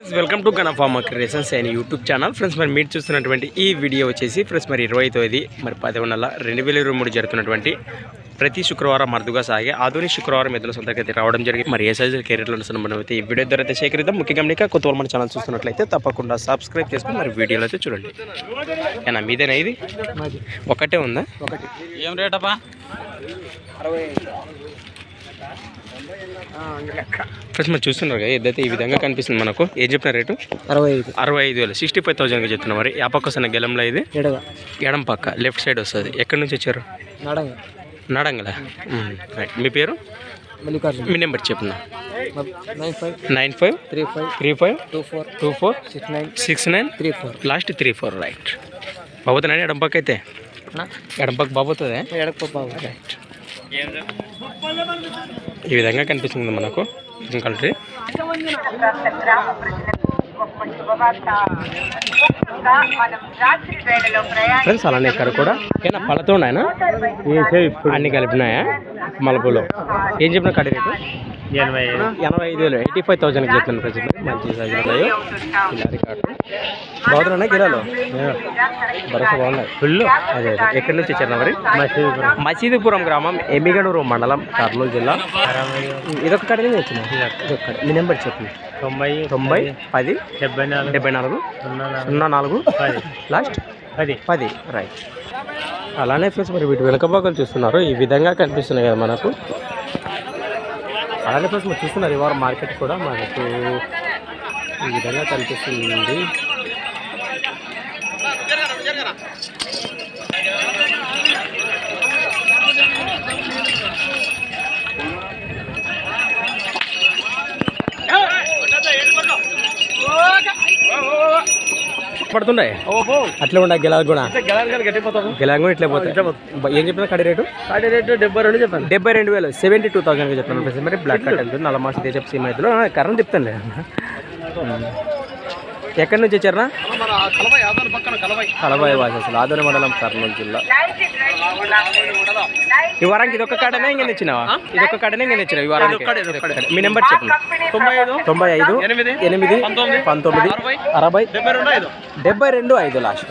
Welcome to Gana pharma creations and YouTube channel friends మరి మీరు చూస్తున్నటువంటి ఈ వీడియో వచ్చేసి ఫ్రెండ్స్ మరి ఇరవై తొమ్మిది మరి పదవ నెల రెండు వేల ఇరవై మూడు జరుగుతున్నటువంటి ప్రతి శుక్రవారం అరుదుగా సాగే ఆధునిక శుక్రవారం ఎదుల సొంతకి అయితే రావడం జరిగింది. మరి ఏ సైజు కెరీర్లో ఉన్న మనం అయితే ఈ వీడియో ద్వారా అయితే సేకరిద్దాం. ముఖ్యంగా మీకు కొత్త మన ఛానల్ చూస్తున్నట్లయితే తప్పకుండా సబ్స్క్రైబ్ చేసుకుని మరి వీడియోలో అయితే చూడండి. ఏనా మీదేనా ఇది? ఒకటే ఉందా? ఒకటి. ఏం రేటప్పా ఫ్రెండ్స్ మరి చూస్తున్నారు కదా ఏదైతే ఈ విధంగా కనిపిస్తుంది మనకు. ఏం చెప్పిన రేటు? అరవై ఐదు అరవై ఐదు వేలు. సిక్స్టీ ఫైవ్ థౌసండ్గా చెప్తున్నా మరి. ఆ పక్క వస్తున్న గెలంలో ఇది? ఎడం పక్క లెఫ్ట్ సైడ్ వస్తుంది. ఎక్కడి నుంచి వచ్చారు? నడంగా. నడంగల. రైట్ మీ పేరు? మీ number చెప్పున్నా nine five. Nine five? Three five. Three five? Two four. Two four? Six nine. Six nine? Three four. Last three four. Right బాబోతుందండి ఎడం పక్క అయితే? ఎడం పక్క బాబోతుంది? బాబు. రైట్ ఈ విధంగా కనిపిస్తుంది మనకు కంట్రీ ఫ్రెండ్స్ అలానే ఇక్కడ కూడా ఏనా పళ్ళతో ఉన్నాయన అన్ని కలిపినాయా? మలుపులో ఏం చెప్పిన కడి రేటు? ఎనభై ఎనభై ఐదు వేలు. ఎయిటీ ఫైవ్ థౌసండ్కి చెప్తాను ప్రజలు. మంచి సైజు ఉంటాయి ఇలా రికార్డు భరోసా బాగున్నాయి. ఫుల్ అదే అదే. ఎక్కడి నుంచి వచ్చారు మరి? మసీదుపురం. గ్రామం ఎమిగడూరు మండలం కర్నూలు జిల్లా. ఇదొక కడ నుంచి వచ్చిన ఇదొక మీ నెంబర్ చెప్పండి. తొంభై తొంభై పది. డెబ్బై నాలుగు. డెబ్బై నాలుగు. సున్నా నాలుగు. లాస్ట్ పది. పది. రైట్ అలానే ఫ్రెండ్స్ మరి వీటి వెనుక భాగాలు చూస్తున్నారు. ఈ విధంగా కనిపిస్తున్నాయి కదా మనకు. అలాగే ఫ్రెండ్స్ మీరు చూస్తున్నారు ఇవాళ మార్కెట్ కూడా. మనకు ఈ విధంగా కనిపిస్తుంది. పడుతుండే అట్లా ఉండే గెలాలు కూడా. గెలాలు కూడా ఇట్లా పోతాయి. ఏం చెప్పిన కడి రేటు? కాడి రేటు డెబ్బై రెండు చెప్పాను. డెబ్బై రెండు వేలు. సెవెంటీ టూ థౌసండ్గా చెప్తాను ఫ్రెండ్స్ మరి బ్లాక్ కట్ వెళ్తుంది నల్ల మాసం సీమ్ అవుతుంది. కరెంట్ చెప్తాను ఎక్కడి నుంచి వచ్చారా కలబాయి వాసస్సులు ఆదోని మండలం కర్నూలు జిల్లా. ఈ వారానికి ఇదొక కాడనే ఇంకా తెచ్చినావా? ఇదొక కాడనే ఇంకా తెచ్చినావు? ఈ వారానికి. మీ నెంబర్ చెప్పండి తొంభై ఐదు. ఎనిమిది? పంతొమ్మిది? అరవై? డెబ్బై రెండు ఐదు? లాస్ట్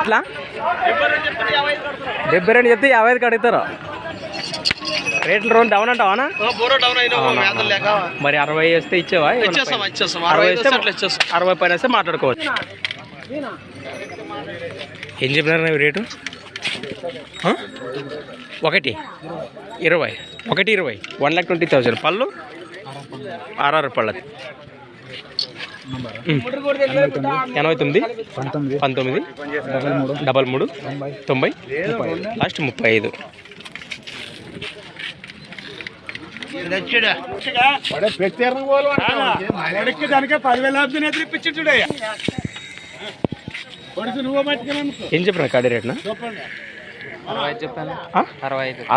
ఇట్లా? డెబ్బై రెండు చెప్తే యాభై ఐదు కడుగుతారు రేట్లు రెండు డౌన్ అంటావానా డౌన్ అయినా మరి అరవై వస్తే ఇచ్చేవా? అరవై అరవై వస్తే అరవై పైన వస్తే మాట్లాడుకోవచ్చు. ఏం చెప్పినారు రేటు? ఒకటి. ఇరవై. ఒకటి ఇరవై. వన్ ల్యాక్ ట్వంటీ థౌసండ్ పళ్ళు? ఆర్ఆర్ పళ్ళది. ఎనభై తొమ్మిది పంతొమ్మిది. డబల్ మూడు. తొంభై? లాస్ట్ ముప్పై ఐదు. దానికే పదివేల ఇప్పించుడే ఏం చెప్పిన కాడి రేట్నా?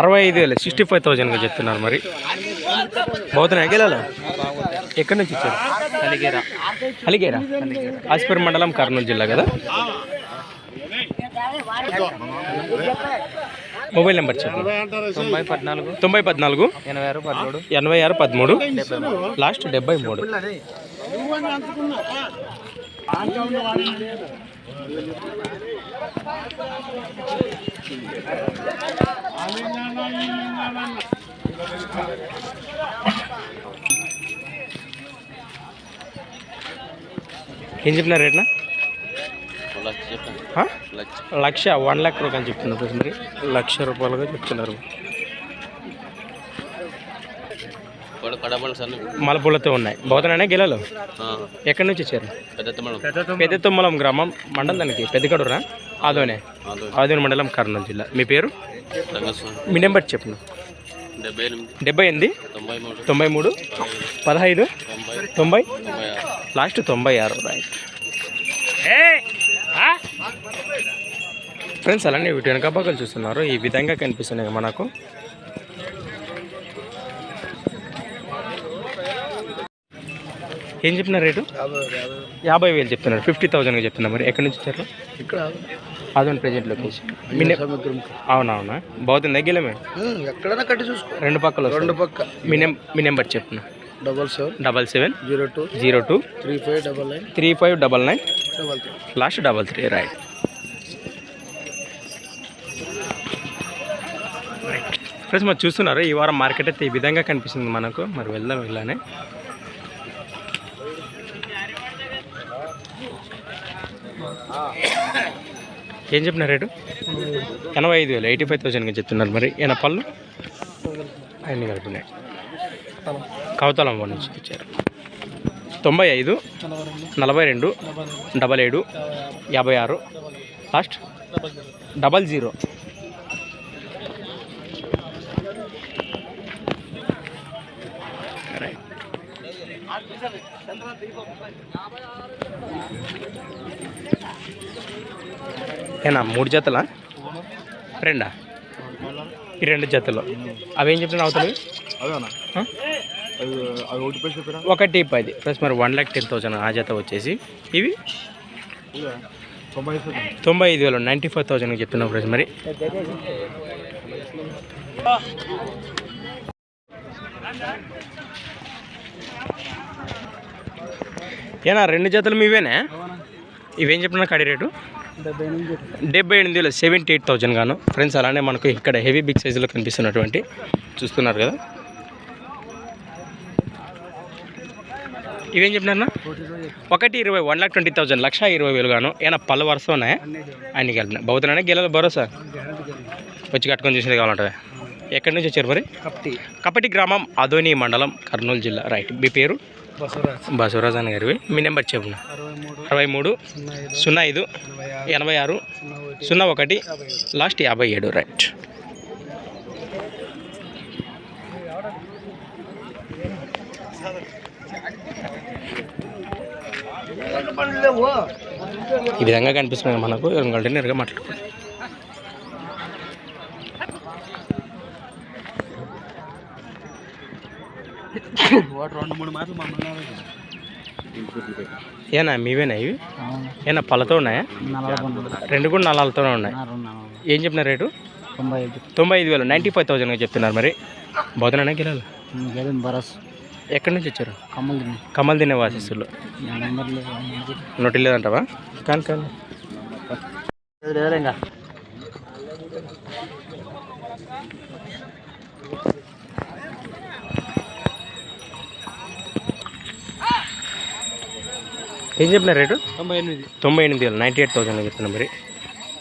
అరవై ఐదు వేలు. సిక్స్టీ ఫైవ్ థౌజండ్గా చెప్తున్నారు మరి. బాగుతున్నాయి గెలాలు? ఎక్కడి నుంచి వచ్చారు? అలిగేరా? ఆస్పేర్ మండలం కర్నూలు జిల్లా కదా? మొబైల్ నెంబర్ చెప్పండి తొంభై పద్నాలుగు. తొంభై పద్నాలుగు. ఎనభై ఆరు పదమూడు. ఎనభై ఆరు పదమూడు. లాస్ట్ డెబ్బై మూడు. ఏం చెప్పినారు రేట్నా? లక్ష. వన్ ల్యాక్ రూపాయలు చెప్తున్నారు మరి. లక్ష రూపాయలుగా చెప్తున్నారు. మలపూలతో ఉన్నాయి. బోధననే గెలలు. ఎక్కడి నుంచి వచ్చారు? పెద్ద తుమ్మలం. గ్రామం మండలం దానికి పెద్దగడూరా? ఆదోనే. ఆదోని. మండలం కర్నూలు జిల్లా. మీ పేరు? మీ నెంబర్ చెప్పు. డెబ్బై ఎనిమిది. డెబ్బై ఎనిమిది? తొంభై మూడు. పదహైదు? తొంభై. లాస్ట్ తొంభై ఆరు. రైట్ ఫ్రెండ్స్ అలానే వీటి వెనక భాగాలు చూస్తున్నారు. ఈ విధంగా కనిపిస్తున్నాయి మనకు. ఏం చెప్పిన రేటు? యాభై వేలు చెప్తున్నారు. ఫిఫ్టీ థౌజండ్గా చెప్తున్నారు. మరి ఎక్కడి నుంచి వచ్చారు? ఇక్కడ. Adoni present location. మీ అవునవునా? బాగుంది గిలమే ఎక్కడైనా కట్టి చూసుకో. రెండు పక్కలు రెండు. పక్క. మీ నెం మీ నెంబర్ చెప్పు. Double seven double seven zero two zero two three five double nine three five double nine double three. Last double three right. Friends మరి చూస్తున్నారు ఈ వారం మార్కెట్ అయితే ఈ విధంగా కనిపిస్తుంది మనకు. మరి వెళ్దాం ఇలానే. ఏం చెప్పిన రేటు? ఎనభై ఐదు వేలు ఎయిటీ ఫైవ్ థౌసండ్గా చెప్తున్నారు మరి. ఏమైనా పళ్ళు. అన్నీ కలిపినాయి. కవతలం నుంచి ఇచ్చారు తొంభై ఐదు నలభై రెండు డబల్ ఏడు యాభై ఆరు లాస్ట్ డబల్ జీరో. ఏనా మూడు జతలా? రెండా? ఈ రెండు జతలు. అవేం అదేనా అది ఒకటి పది. ప్లస్ మరి వన్ ల్యాక్ టెన్ థౌసండ్ ఆ జత వచ్చేసి. ఇవి తొంభై ఐదు వేలు. నైంటీ ఫైవ్ థౌసండ్కి చెప్తున్నాం ప్రైస్ మరి. ఏనా రెండు జతలు మీవేనా? ఇవేం చెప్పినా కడి రేటు? డెబ్బై ఎనిమిది డెబ్బై ఎనిమిది వేలు సెవెంటీ ఎయిట్ థౌజండ్ గాను. ఫ్రెండ్స్ అలానే మనకు ఇక్కడ హెవీ బిగ్ సైజులో కనిపిస్తున్నటువంటి చూస్తున్నారు కదా? ఇవేం చెప్పినారన్నా ఒకటి ఇరవై వన్ లాక్ ట్వంటీ థౌసండ్ లక్ష ఇరవై వేలు గాను. ఏమైనా పళ్ళు వరుస ఉన్నాయా? అన్ని కలిపిన బౌతున్నానే గెలలు భరోసా? వచ్చి కట్టుకొని చూసేది కావాలంటే ఎక్కడి నుంచి వచ్చారు మరి? కప్టి కపటి గ్రామం అదోని మండలం కర్నూలు జిల్లా. రైట్. మీ పేరు? బసవరాజ్. అని గారివి. మీ నెంబర్ చెప్పు అరవై మూడు సున్నా ఐదు ఎనభై ఆరు సున్నా ఒకటి లాస్ట్ యాభై ఏడు. రైట్. ఈ విధంగా కనిపిస్తుంది మనకు. ఎవరికంటే నేరుగా మాట్లాడుకో వాడు రెండు మూడు మాటలు మమ్మల్ని ఏనా మీవేనా ఇవి? ఏనా పళ్ళతో ఉన్నాయా? రెండు కూడా నలాలతోనే ఉన్నాయి. ఏం చెప్పిన రేటు? తొంభై ఐదు. తొంభై ఐదు వేలు. నైంటీ ఫైవ్ థౌసండ్గా చెప్తున్నారు మరి. బోధనా బరస్. ఎక్కడి నుంచి వచ్చారు? కమ్మలు కమల్ తినే వాసిస్తులు నోటి లేదంటావా కానీ కానీ. ఇంకా. ఏం చెప్పిన రేటు? తొంభై ఎనిమిది. తొంభై ఎనిమిది వేలు నైంటీ ఎయిట్ థౌసండ్ చెప్తున్నా మరి.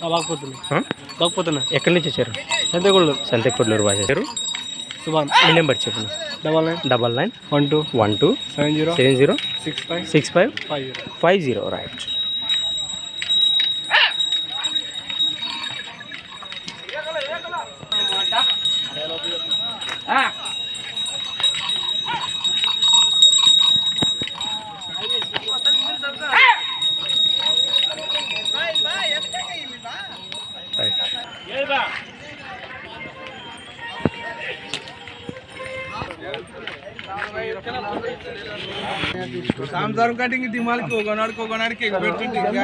బాగుపోతుంది ఆ? బాగుపోతున్నా ఎక్కడి నుంచి వచ్చారు? ఎంతగోళ్ళు సంతెకొడ్లూరు వాసేశారు సుభాన్ మీ నెంబర్ చెప్పండి. Double nine. Double nine. One two. One two. Seven zero. Seven zero. Six five. Six five. Five zero. Five zero right. సాంసారం cutting దిమాలకి ఒకనాడికి ఒకనాడికి పెట్టుంటే ఇంకా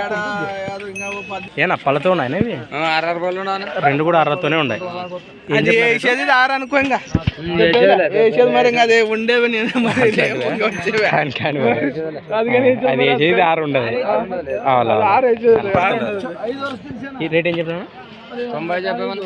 ఏనా పళ్ళతో ఉన్నాయా ఇవి రెండు కూడా అర్రతోనే ఉన్నాయి. అది? వేసేది ఆరు అనుకో ఇంకా. వేసేది మరి ఇంకా అదే ఉండేవి నేను మరి. అది వేసేది ఆరు ఉండదు. ఈ రేట్ ఏం చెప్పినా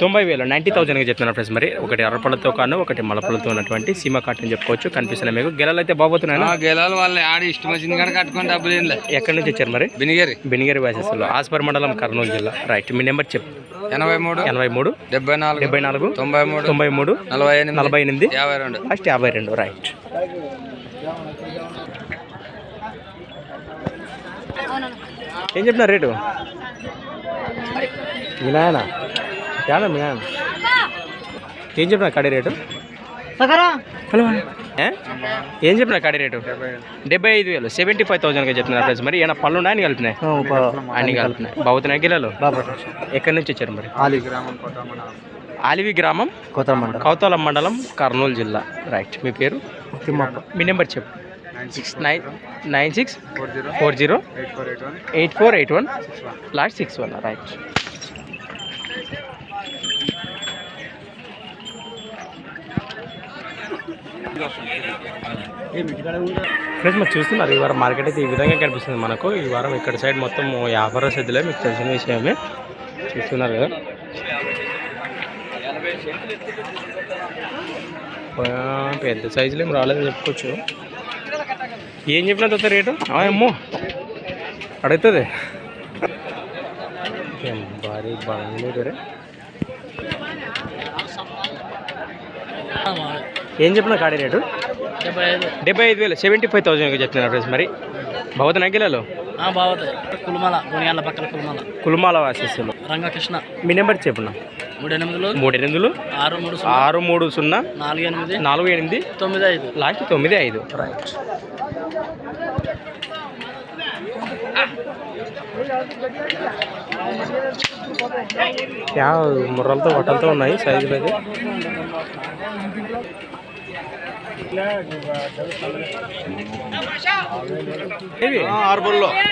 తొంభై వేలు నైంటీ థౌసండ్గా చెప్తున్నారు ఫ్రెండ్స్ మరి. ఒకటి అరపళ్ళతో కాను ఒకటి మలపళ్ళతో ఉన్నటువంటి సీమ కాటన్ చెప్పుకోవచ్చు కనిపిస్తున్నాయి మీకు. గెలలు అయితే బాబోతున్నాయి గెలాలి వాళ్ళని ఆడి ఇష్టం వచ్చింది కానీ కట్టుకొని డబ్బులు ఏం ఎక్కడి నుంచి వచ్చారు మరి? బినిగేరి. బెనిగేరి వాసెస్లో ఆస్పర్ మండలం కర్నూలు జిల్లా. రైట్ మీ నెంబర్ చెప్పు. ఎనభై మూడు ఎనభై మూడు డెబ్బై నాలుగు డెబ్బై నాలుగు తొంభై మూడు తొంభై మూడు నలభై ఎనిమిది నలభై ఎనిమిది యాభై రెండు. లాస్ట్ యాభై రెండు రైట్. ఏం చెప్పిన రేటు? మీ నాయన చాలా మీ నాయన ఏం చెప్పిన కడి రేటు? హలో ఏ? ఏం చెప్పిన కడి రేటు? డెబ్బై ఐదు వేలు. సెవెంటీ ఫైవ్ థౌసండ్గా చెప్తున్నారు ఫ్రెండ్స్ మరి ఏమైనా పళ్ళు ఉన్నాయని కలిపినాయి అన్ని కలిపినాయి బాగుతున్నాయి గిలాలు ఎక్కడి నుంచి వచ్చారు మరి? ఆలివి. గ్రామం కౌతల మండలం. కర్నూలు జిల్లా. రైట్. మీ పేరు? మీ నెంబర్ చెప్పు. Six nine nine six four zero. Eight four eight one. Last six one. Right. Friends మరి చూస్తున్నారు ఈ వారం మార్కెట్ అయితే ఈ విధంగా కనిపిస్తుంది మనకు. ఈ వారం ఇక్కడ సైడ్ మొత్తం వ్యాపార సద్దులే మీకు తెలిసిన విషయమే. చూస్తున్నారు కదా. పెద్ద సైజులు ఏం రాలేదని చెప్పుకోవచ్చు. ఏం చెప్పినా తర్వాత రేటు? అమ్మో. అడుగుతుంది. భారీ బాగుంది రే. ఏం చెప్పిన కాడి రేటు? డెబ్బై ఐదు వేలు సెవెంటీ ఫైవ్ థౌసండ్ చెప్తున్నారు ఫ్రెండ్స్ మరి? భవత నగిలలో? కులమల కొనియాల పక్కన కులమల. కులుమాల వాసిస్తులు. రంగకృష్ణ. మీ నెంబర్ చెప్పున్నా మూడు ఎనిమిదిలో మూడు ఎనిమిదిలు ఆరు మూడు ఆరు మూడు సున్నా. నాలుగు ఎనిమిది నాలుగు ఎనిమిది తొమ్మిది ఐదు. లాస్ట్ తొమ్మిది ఐదు. రైట్ యా ముర్రలతో వట్టలతో ఉన్నాయి సైజులు అయితే.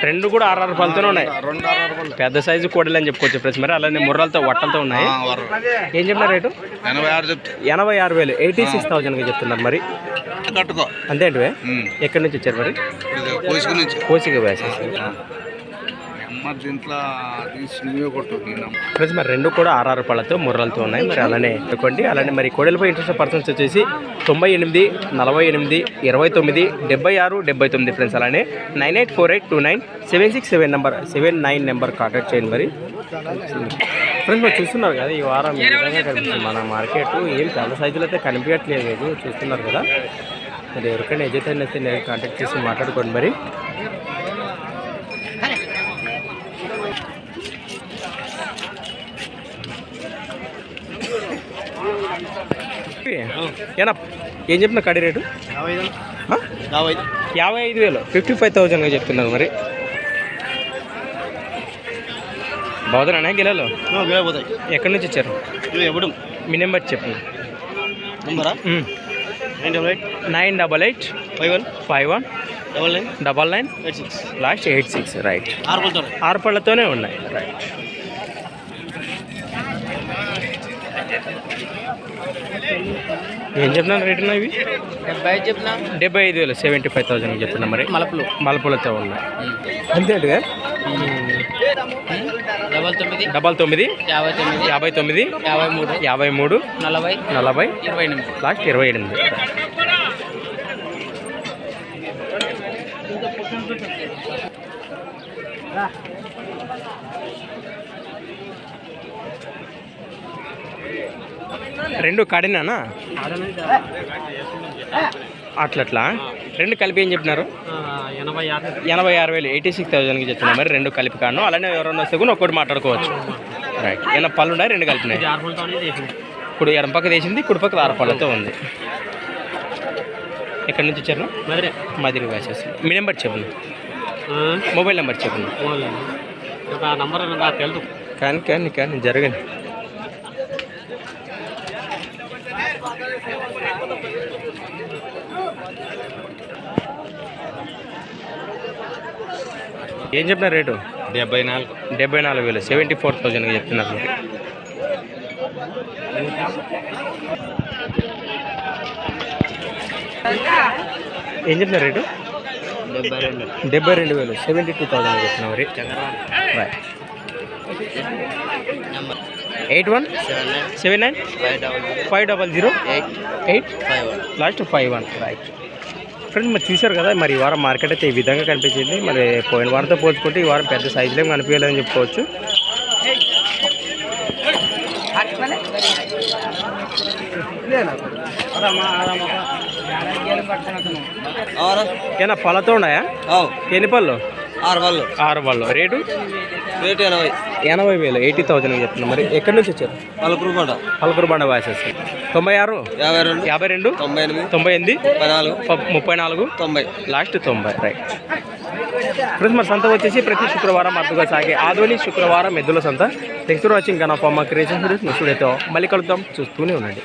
రెండు కూడా ఆరు ఆరు పళ్ళతోనే ఉన్నాయి పెద్ద సైజు కోడలు అని చెప్పుకోవచ్చు ఫ్రెండ్స్. మరి అలానే ముర్రలతో వట్టలతో ఉన్నాయి. ఏం చెప్పిన రేటు? ఎనభై ఆరు చెప్తే. ఎనభై ఆరు వేలు. ఎయిటీ సిక్స్ థౌజండ్గా చెప్తున్నారు మరి. కట్టుకో. అంతేంటివే ఎక్కడి నుంచి వచ్చారు మరి? కోసుకు నుంచి. కోసిక వేసేసి. మరి దీంట్లో నువ్వే ఫ్రెండ్స్ మరి రెండు కూడా ఆర్ఆర్ పళ్ళతో ముర్రలతో ఉన్నాయి. మరి అలానే పెట్టుకోండి అలానే మరి కోడెలపై ఇంట్రెస్ట్ పర్సన్స్ వచ్చేసి తొంభై ఎనిమిది నలభై ఎనిమిది ఇరవై తొమ్మిది డెబ్బై ఆరు డెబ్బై తొమ్మిది ఫ్రెండ్స్ అలానే nine eight four eight two nine seven six seven number seven nine number contact చేయండి మరి. ఫ్రెండ్స్ మరి చూస్తున్నారు కదా ఈ వారం ఈ విధంగా కనిపిస్తుంది. మన మార్కెట్ ఏం పెద్ద సైజులు అయితే కనిపించట్లేదు. చూస్తున్నారు కదా. మరి ఎవరికైనా ఎజైతే అయితే నేను కాంటాక్ట్ చేసి మాట్లాడుకోండి మరి. ఏనా ఏం చెప్పిన కడి రేటు? యాభై ఐదు. వేలు. ఫిఫ్టీ ఫైవ్ థౌజండ్గా చెప్తున్నారు మరి. బాగుతున్నానా గిలాలో? ఎక్కడి నుంచి వచ్చారు ఎప్పుడు? మీ నెంబర్ చెప్పు నంబరా? Nine double eight. Nine double eight. Five one. Five one. Double nine. Double nine. Eight six. Last eight six. Right. ఆరు పళ్ళతోనే ఉన్నాయి. రైట్. ఏం చెప్తున్నాను రేట్ ఇవి? డెబ్బై ఐదు చెప్పిన డెబ్బై ఐదు వేలు సెవెంటీ ఫైవ్ థౌసండ్ చెప్తున్నా మరి. మలపులు. మలపులతో ఉన్నాయి అంతేంటిగా డబల్ తొమ్మిది. డబల్ తొమ్మిది. యాభై తొమ్మిది. యాభై తొమ్మిది. యాభై మూడు. యాభై మూడు. నలభై. నలభై. ఇరవై ఎనిమిది. లాస్ట్ ఇరవై ఎనిమిది. రెండు కడినానా? అట్లట్లా? రెండు కలిపి ఏం చెప్పినారు? ఎనభై ఆరు. వేలు ఎయిటీ సిక్స్ థౌసండ్కి చెప్తున్నా మరి రెండు కలిపి కాను అలానే ఎవరైనా వస్తే కూడా ఒక్కటి మాట్లాడుకోవచ్చు. రైట్ ఏమైనా పళ్ళు ఉన్నాయి రెండు కలిపినాయి. ఇప్పుడు ఎడం పక్క వేసింది కుడి పక్క ఆరు పళ్ళతో ఉంది. ఎక్కడి నుంచి వచ్చారు? మదిరి వేసేసి. మీ నెంబర్ చెప్పండి. మొబైల్ నెంబర్ చెప్పండి. నంబర్. కానీ కానీ కానీ జరగండి ఏం చెప్పిన రేటు? డెబ్బై నాలుగు. డెబ్బై నాలుగు వేలు. సెవెంటీ ఫోర్ థౌజండ్గా చెప్తున్నారు. ఏం చెప్పిన రేటు? డెబ్బై రెండు. డెబ్బై రెండు వేలు. సెవెంటీ టూ థౌజండ్ చెప్తున్నా మరి right number. Eight one? Seven nine? Five double zero? Eight? Last five one. Right friends మరి చూశారు కదా మరి ఈ వారం మార్కెట్ అయితే ఈ విధంగా కనిపించింది. మరి పోయిన వారంతో పోల్చుకుంటే ఈ వారం పెద్ద సైజులో కనిపించలేదని చెప్పుకోవచ్చు. ఏనా పళ్ళతో ఉన్నాయా? ఎన్ని పళ్ళు? ఆరు వాళ్ళు. ఆరు పళ్ళు రేటు? రేటు ఎనభై. ఎనభై వేలు ఎయిటీ థౌజండ్ చెప్తున్నా మరి. ఎక్కడి నుంచి వచ్చారు? పలుకురు పంట పలుకురు బండ వాసెస్. తొంభై ఆరు? యాభై రెండు. యాభై రెండు? తొంభై ఎనిమిది. తొంభై ఎనిమిది? ముప్పై నాలుగు. ముప్పై నాలుగు? తొంభై. లాస్ట్ తొంభై రైట్ ఫ్రెండ్స్ మన సంత వచ్చేసి ప్రతి శుక్రవారం అర్థంగా సాగే ఆధోని శుక్రవారం ఎద్దుల సంత. థ్యాంక్స్ ఫర్ వాచింగ్ కనప మా క్రియేషన్ మళ్ళీ కలుద్దాం. చూస్తూనే ఉండండి.